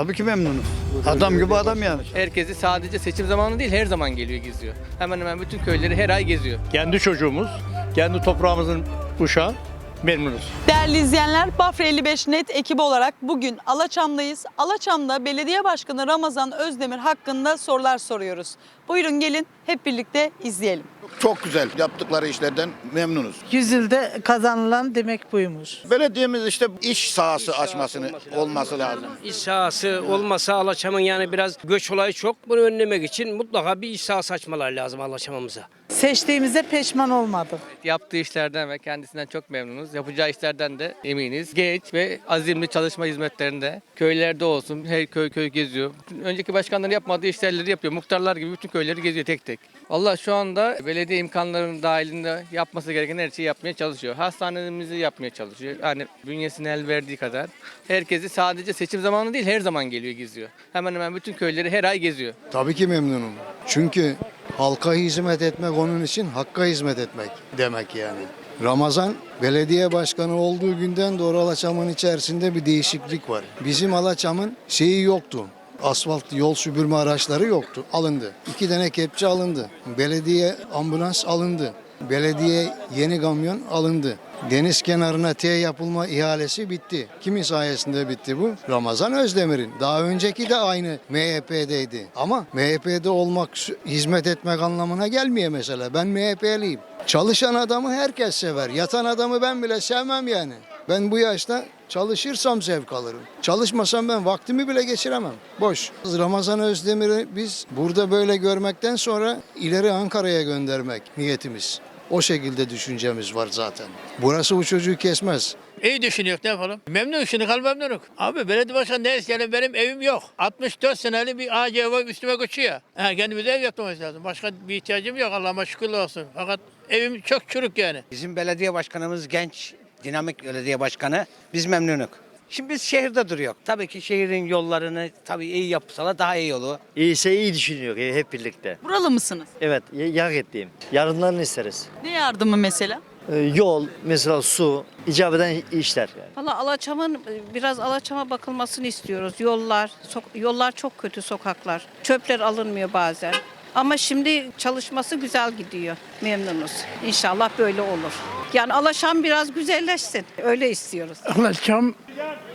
Tabii ki memnunuz. Adam gibi adam yani. Herkesi sadece seçim zamanı değil her zaman geliyor geziyor. Hemen hemen bütün köyleri her ay geziyor. Kendi çocuğumuz, kendi toprağımızın uşağı memnunuz. Değerli izleyenler, Bafra 55 Net ekibi olarak bugün Alaçam'dayız. Alaçam'da Belediye Başkanı Ramazan Özdemir hakkında sorular soruyoruz. Buyurun gelin hep birlikte izleyelim. Çok güzel yaptıkları işlerden memnunuz. Yüzyılda kazanılan demek buymuş. Belediyemiz işte iş sahası açmasını olması lazım. İş sahası olmasa Alaçam'ın yani biraz göç olayı çok. Bunu önlemek için mutlaka bir iş sahası açmalar lazım Alaçam'ımıza. Seçtiğimize peşman olmadım. Yaptığı işlerden ve kendisinden çok memnunuz. Yapacağı işlerden de eminiz. Genç ve azimli çalışma hizmetlerinde köylerde olsun her köy köy geziyor. Önceki başkanların yapmadığı işleri yapıyor. Muhtarlar gibi bütün köyleri geziyor tek tek. Allah şu anda belediye imkanlarının dahilinde yapması gereken her şeyi yapmaya çalışıyor. Hastanemizi yapmaya çalışıyor. Yani bünyesine el verdiği kadar. Herkesi sadece seçim zamanı değil her zaman geliyor geziyor. Hemen hemen bütün köyleri her ay geziyor. Tabii ki memnunum. Çünkü halka hizmet etmek onun için hakka hizmet etmek demek yani. Ramazan belediye başkanı olduğu günden doğru Alaçam'ın içerisinde bir değişiklik var. Bizim Alaçam'ın şeyi yoktu. Asfalt yol süpürme araçları yoktu. Alındı. İki tane kepçe alındı. Belediye ambulans alındı. Belediye yeni kamyon alındı. Deniz kenarına T yapılma ihalesi bitti. Kimin sayesinde bitti bu? Ramazan Özdemir'in. Daha önceki de aynı MHP'deydi. Ama MHP'de olmak, hizmet etmek anlamına gelmiyor mesela. Ben MHP'liyim. Çalışan adamı herkes sever. Yatan adamı ben bile sevmem yani. Ben bu yaşta çalışırsam zevk alırım. Çalışmasam ben vaktimi bile geçiremem. Boş. Ramazan Özdemir'i biz burada böyle görmekten sonra ileri Ankara'ya göndermek niyetimiz. O şekilde düşüncemiz var zaten. Burası bu çocuğu kesmez. İyi düşünüyor ne yapalım? Memnun şimdi kal memnunuk. Abi belediye başkanı ne isteyelim benim evim yok. 64 seneli bir ağacı ev üstüme koşuyor. Ha, kendimize ev yapmamız lazım. Başka bir ihtiyacım yok Allah'ıma şükürler olsun. Fakat evim çok çürük yani. Bizim belediye başkanımız genç, dinamik belediye başkanı. Biz memnunuk. Şimdi biz şehirde duruyor. Tabii ki şehrin yollarını tabii iyi yapsalar daha iyi olur. İyiyse iyi düşünüyor hep birlikte. Buralı mısınız? Evet, yak ettiğim. Yardımlarını isteriz. Ne yardımı mesela? Ee, yol, mesela su, icap eden işler. Yani. Valla Alaçam'ın biraz Alaçam'a bakılmasını istiyoruz. Yollar, sok- yollar çok kötü sokaklar. Çöpler alınmıyor bazen. Ama şimdi çalışması güzel gidiyor. Memnunuz. İnşallah böyle olur. Yani Alaşam biraz güzelleşsin. Öyle istiyoruz. Alaçam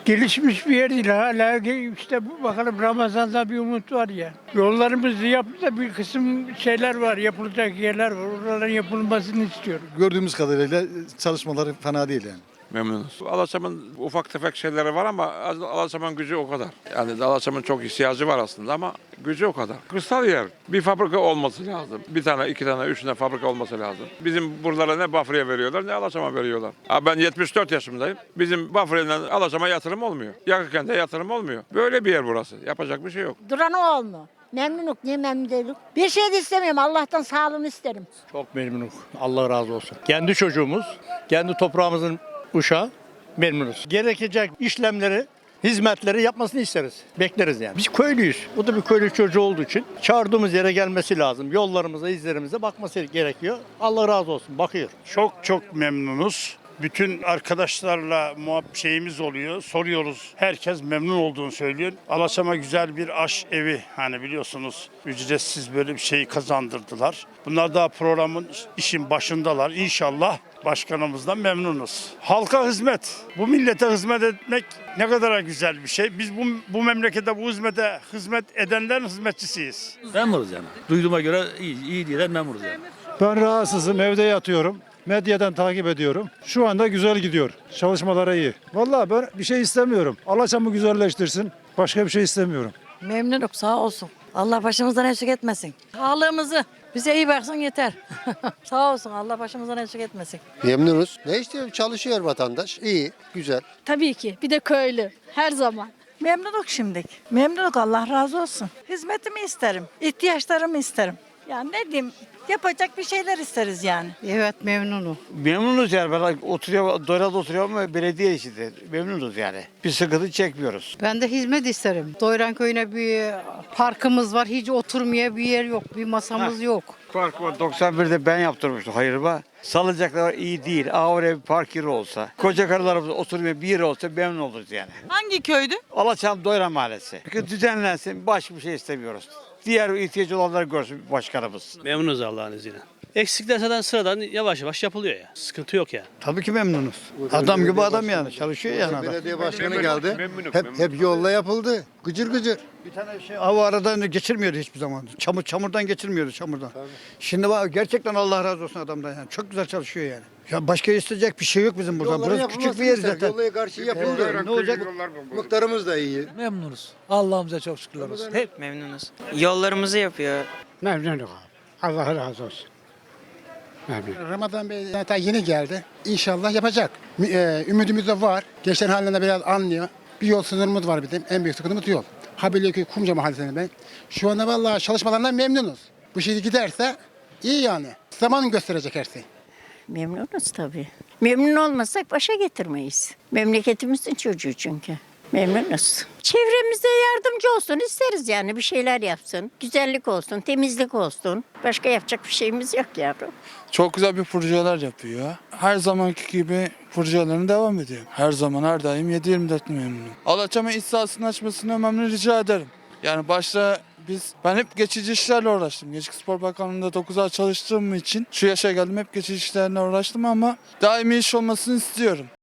gelişmiş bir yer değil. Hala işte bu bakalım Ramazan'da bir umut var ya. Yollarımızı yaptı da bir kısım şeyler var, yapılacak yerler var. Oraların yapılmasını istiyorum. Gördüğümüz kadarıyla çalışmaları fena değil yani. Memnunuz. Alaçam'ın ufak tefek şeyleri var ama Alaçam'ın gücü o kadar. Yani Alaçam'ın çok ihtiyacı var aslında ama gücü o kadar. Kırsal yer. Bir fabrika olması lazım. Bir tane, iki tane, üç tane fabrika olması lazım. Bizim buralara ne Bafra'ya veriyorlar ne Alaçam'a veriyorlar. Ha ben 74 yaşındayım. Bizim Bafra'yla Alaçam'a yatırım olmuyor. Yakıken de yatırım olmuyor. Böyle bir yer burası. Yapacak bir şey yok. Duranoğlu mu? Memnunuk, niye memnun değilim? Bir şey de istemiyorum, Allah'tan sağlığını isterim. Çok memnunum. Allah razı olsun. Kendi çocuğumuz, kendi toprağımızın uşağı memnunuz. Gerekecek işlemleri, hizmetleri yapmasını isteriz. Bekleriz yani. Biz köylüyüz. O da bir köylü çocuğu olduğu için çağırdığımız yere gelmesi lazım. Yollarımıza, izlerimize bakması gerekiyor. Allah razı olsun. Bakıyor. Çok çok memnunuz. Bütün arkadaşlarla muhab şeyimiz oluyor. Soruyoruz. Herkes memnun olduğunu söylüyor. Alaçam'a güzel bir aş evi hani biliyorsunuz ücretsiz böyle bir şey kazandırdılar. Bunlar daha programın işin başındalar. İnşallah başkanımızdan memnunuz. Halka hizmet. Bu millete hizmet etmek ne kadar güzel bir şey. Biz bu, bu memlekete bu hizmete hizmet edenlerin hizmetçisiyiz. Memuruz yani. Duyduğuma göre iyi, iyi diye memuruz yani. Ben rahatsızım, evde yatıyorum. Medyadan takip ediyorum. Şu anda güzel gidiyor. Çalışmaları iyi. Vallahi ben bir şey istemiyorum. Alaçam'ı güzelleştirsin. Başka bir şey istemiyorum. Memnunuk, sağ olsun. Allah başımızdan eksik etmesin. Sağlığımızı bize iyi baksın yeter. sağ olsun, Allah başımızdan eksik etmesin. Memnunuz. Ne istiyorum? Çalışıyor vatandaş. İyi, güzel. Tabii ki, bir de köylü, her zaman. Memnunuk şimdilik. Memnunuk, Allah razı olsun. Hizmetimi isterim, ihtiyaçlarımı isterim. Yani ne diyeyim yapacak bir şeyler isteriz yani. Evet memnunum. Memnunuz yani. Ben oturuyor, Doyraz'da oturuyorum ama belediye işidir. Memnunuz yani. Bir sıkıntı çekmiyoruz. Ben de hizmet isterim. Doyran köyüne bir parkımız var. Hiç oturmaya bir yer yok. Bir masamız yok. Park var. 91'de ben yaptırmıştım hayırıma. Salıncaklar iyi değil. Aa oraya bir park yeri olsa. Koca karılarımız oturmaya bir yer olsa memnun oluruz yani. Hangi köydü? Alaçam Doyran Mahallesi. Düzenlensin. Başka bir şey istemiyoruz. Diğer ihtiyacı olanları görsün başkanımız. Memnunuz Allah'ın izniyle. Eksikler zaten sıradan yavaş yavaş yapılıyor ya. Sıkıntı yok ya. Tabii ki memnunuz. Adam gibi adam yani. Çalışıyor yani adam. Belediye başkanı geldi. Hep hep yolla yapıldı. Gıcır gıcır. Bir tane şey hava aradan geçirmiyordu hiçbir zaman. Çamur çamurdan geçirmiyordu çamurdan. Şimdi bak gerçekten Allah razı olsun adamdan yani. Çok güzel çalışıyor yani. Ya başka isteyecek bir şey yok bizim burada. Burası küçük bir yer zaten. Yollaya karşı yapıldı. Ne olacak? Muhtarımız da iyi. Memnunuz. Allah'ımıza çok şükürler olsun. Hep memnunuz. Yollarımızı yapıyor. Memnunum abi. Allah razı olsun. Ramazan Bey zaten yeni geldi. İnşallah yapacak. E, Ümidimiz de var. Gençlerin halinden biraz anlıyor. Bir yol sınırımız var bizim. En büyük sıkıntımız yol. Habeliyeköy Kumca Mahallesi'nde ben. Şu anda vallahi çalışmalarından memnunuz. Bu şey giderse iyi yani. Zaman gösterecek her şey. Memnunuz tabii. Memnun olmasak başa getirmeyiz. Memleketimizin çocuğu çünkü. Memnunuz. Çevremizde yardımcı olsun isteriz yani bir şeyler yapsın. Güzellik olsun, temizlik olsun. Başka yapacak bir şeyimiz yok yavrum. Çok güzel bir projeler yapıyor. Her zamanki gibi projelerini devam ediyor. Her zaman her daim 7-24 memnunum. Alaçam'a iş sahasını açmasını memnun rica ederim. Yani başta biz ben hep geçici işlerle uğraştım. Gençlik Spor Bakanlığı'nda 9 ay çalıştığım için şu yaşa geldim hep geçici işlerle uğraştım ama daimi iş olmasını istiyorum.